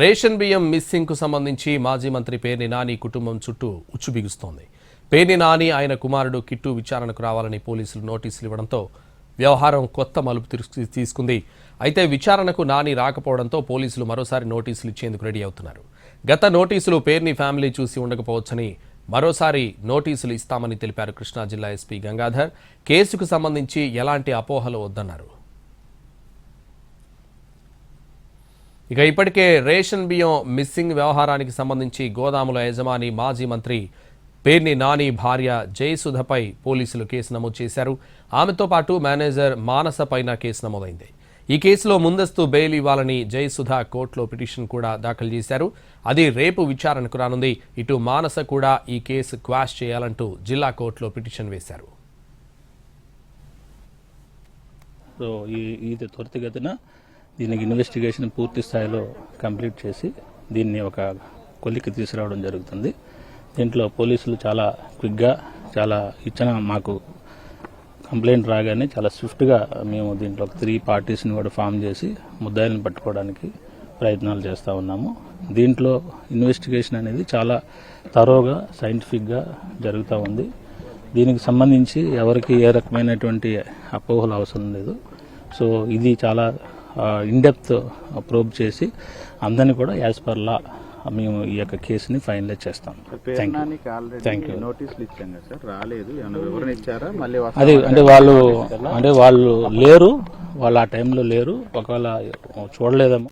Ration బియ్యం మిస్సింగ్కు సంబంధించి మాజీ మంత్రి పేర్ని నాని కుటుంబం చుట్టూ ఉచ్చు బిగుస్తోంది పేర్ని నాని ఆయన కుమారుడు కిట్టు విచారణకు రావాలని పోలీసులు నోటీసులు ఇవ్వడంతో వ్యవహారం కొత్త మలుపు తీసుకుంది. అయితే విచారణకు నాని రాకపోవడంతో పోలీసులు మరోసారి నోటీసులు ఇచ్చేందుకు రెడీ అవుతున్నారు. గత నోటీసులు పేర్ని ఫ్యామిలీ చూసి ఉండకపోవచ్చని మరోసారి నోటీసులు ఇస్తామని తెలిపారు కృష్ణా జిల్లా ఎస్పీ గంగాధర్. కేసుకు సంబంధించి ఎలాంటి అపోహలు వద్దన్నారు. ఇక ఇప్పటికే రేషన్ బియ్యం మిస్సింగ్ వ్యవహారానికి సంబంధించి గోదాముల యజమాని మాజీ మంత్రి పేర్ని నాని భార్య జయసుధపై పోలీసులు కేసు నమోదు చేశారు. ఆమెతో పాటు మేనేజర్ మానస పైన కేసు నమోదైంది. ఈ కేసులో ముందస్తు బెయిల్ ఇవ్వాలని జయసుధ కోర్టులో పిటిషన్ కూడా దాఖలు చేశారు. అది రేపు విచారణకు రానుంది. ఇటు మానస కూడా ఈ కేసు క్వాష్ చేయాలంటూ జిల్లా కోర్టులో పిటిషన్ వేశారు. సో ఈ ఇది త్వరితగతిన దీనికి ఇన్వెస్టిగేషన్ పూర్తి స్థాయిలో కంప్లీట్ చేసి దీన్ని ఒక కొలికి తీసుకురావడం జరుగుతుంది. దీంట్లో పోలీసులు చాలా క్విక్గా చాలా ఇచ్చిన మాకు కంప్లైంట్ రాగానే చాలా స్విఫ్ట్గా మేము దీంట్లో ఒక త్రీ పార్టీస్ని కూడా ఫామ్ చేసి ముద్దాయిలను పట్టుకోవడానికి ప్రయత్నాలు చేస్తూ ఉన్నాము. దీంట్లో ఇన్వెస్టిగేషన్ అనేది చాలా తరోగా సైంటిఫిక్గా జరుగుతూ ఉంది. దీనికి సంబంధించి ఎవరికి ఏ రకమైనటువంటి అపోహలు అవసరం లేదు. సో ఇది చాలా ఇన్డెప్త్ ప్రోబ్ చేసి అందరినీ కూడా యాజ్ పర్ లా మేము ఈ యొక్క కేసుని ఫైనలైజ్ చేస్తాం. థ్యాంక్ యూ రాలేదు. అది అంటే వాళ్ళు అంటే వాళ్ళు లేరు వాళ్ళు ఆ టైంలో లేరు. ఒకవేళ చూడలేదేమో.